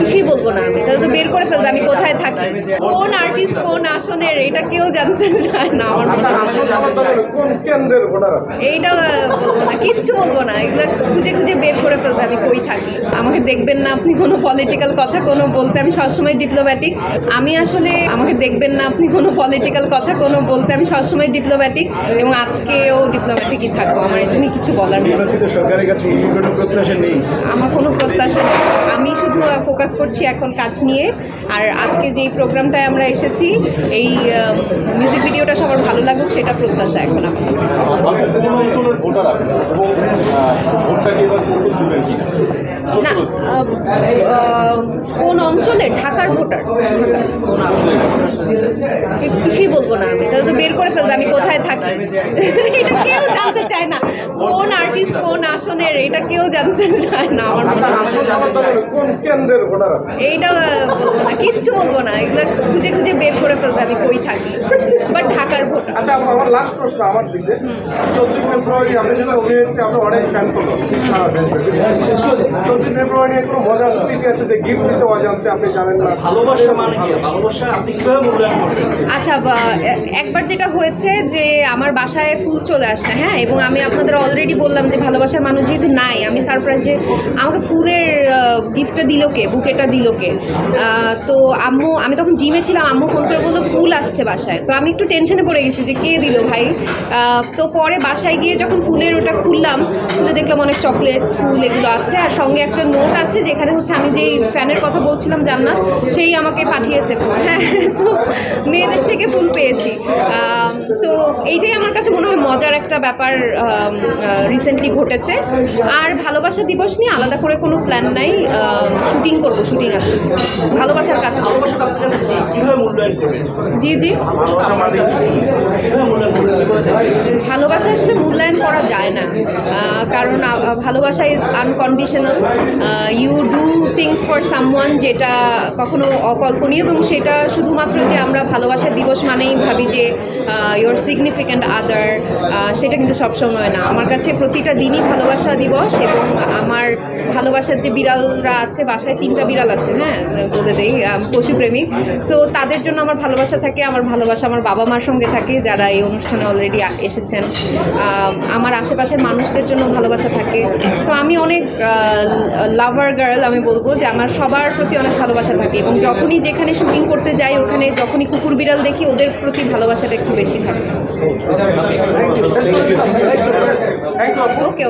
কিছুই বলব না আমি। তাহলে তো বের করে ফেলবে আমি কোথায় থাকি? কোন আর্টিস্ট কোন আসনের এটা কেউ জানতে চায় না আমার আচ্ছা? এইটা বলব না কিচ্ছু বলব না। এগুলো খুঁজে খুঁজে বের করে ফেলবে আমি কই থাকি? আমাকে দেখবেন না আপনি কোনো পলিটিক্যাল কথা কোনো বলতে আমি সবসময় ডিপ্লোম্যাটিক আমি আসলে আমাকে দেখবেন না আপনি কোনো পলিটিক্যাল কথা কোনো বলতে আমি সবসময় ডিপ্লোম্যাটিক এবং আজকেও ডিপ্লোম্যাটিকই থাকব আমার এটা নিয়ে কিছু বলার নেই। সরকারের কাছে এই কোনো প্রত্যাশা নেই। আমার কোনো প্রত্যাশা নেই। আমি শুধু ফোকাস করছি এখন কাজ নিয়ে। আর আজকে যেই প্রোগ্রামটায় আমরা এসেছি, এই মিউজিক ভিডিওটা সবার ভালো লাগুক, সেটা প্রত্যাশা এখন আমার ভোটার আপনি এবং ভোটটাকে এবার কিনা? না কোন অঞ্চলে ঢাকার ভোটার? কিছুই বলব না আমি তাহলে তো বের করে ফেলবে আমি কোথায় থাকি? এটা কেউ জানতে চায় না কোন আর্টিস্ট কোন আসনের এটা কেউ জানতে চায় না আমার আচ্ছা? এইটা বলব না কিচ্ছু বলব না এগুলো খুঁজে খুঁজে বের করে ফেলবে আমি কই থাকি। বাট ঢাকার আচ্ছা আমার লাস্ট প্রশ্ন আমার দিকে। চোদ্দই ফেব্রুয়ারি আপনি যদি অভিনেত্রী আপনি অনেক ফ্যান চোদ্দই ফেব্রুয়ারি কোনো মজার স্মৃতি আছে যে গিফট দিচ্ছে অজান্তে আপনি জানেন না? ভালোবাসা মানে ভালোবাসা আপনি কীভাবে মূল্যায়ন করবেন? আচ্ছা একবার যেটা হয়েছে যে আমার বাসায় ফুল চলে আসছে হ্যাঁ? এবং আমি আপনাদের অলরেডি বললাম যে ভালোবাসার মানুষ যেহেতু নাই আমি সারপ্রাইজ যে আমাকে ফুলের গিফটটা দিল কে? বুকেটা দিল কে? তো আম্মু আমি তখন জিমে ছিলাম আম্মু ফোন করে বলল ফুল আসছে বাসায়। তো আমি একটু টেনশনে পড়ে গেছি যে কে দিল ভাই? তো পরে বাসায় গিয়ে যখন ফুলের ওটা খুললাম খুলে দেখলাম অনেক চকলেটস ফুল এগুলো আছে। আর সঙ্গে একটা নোট আছে যেখানে হচ্ছে আমি যেই ফ্যানের কথা বলছিলাম জান্নাত সেই আমাকে পাঠিয়েছে ফুল। হ্যাঁ সো মেয়েদের থেকে ফুল পেয়েছি। সো এইটাই আমার কাছে মনে হয় মজার একটা ব্যাপার রিসেন্টলি ঘটেছে। আর ভালোবাসা দিবস নিয়ে আলাদা করে কোনো প্ল্যান নাই। শুটিং করব শুটিং আছে। ভালোবাসার কাজ জি জি। ভালোবাসা মানে কি কীভাবে মূল্যায়ন ভালোবাসা আসলে মূল্যায়ন করা যায় না। কারণ ভালোবাসা is unconditional you do things for someone যেটা কখনো অকল্পনীয় এবং সেটা শুধুমাত্র যে আমরা ভালোবাসা দিবস মানেই ভাবি যে ইয়োর সিগনিফিক্যান্ট আদার সেটা কিন্তু সবসময় না। আমার কাছে প্রতিটা দিনই ভালোবাসা দিবস এবং আমার ভালোবাসার যে বিড়ালরা আছে, বাসায় তিনটা বিড়াল আছে হ্যাঁ বলে দেই পশুপ্রেমিক সো তাদের জন্য আমার ভালোবাসা থাকে, আমার ভালোবাসা আমার বাবা মার সঙ্গে থাকে, যারা এই অনুষ্ঠানে অলরেডি এসেছেন আমার আশেপাশের মানুষদের জন্য ভালোবাসা থাকে। সো আমি অনেক লাভার গার্ল আমি বলব যে আমার সবার প্রতি অনেক ভালোবাসা থাকে এবং যখনই যেখানে শুটিং করতে যাই ওখানে যখনই কুকুর বিড়াল দেখি ওদের প্রতি ভালোবাসাটা একটু বেশি থাকে। ওকে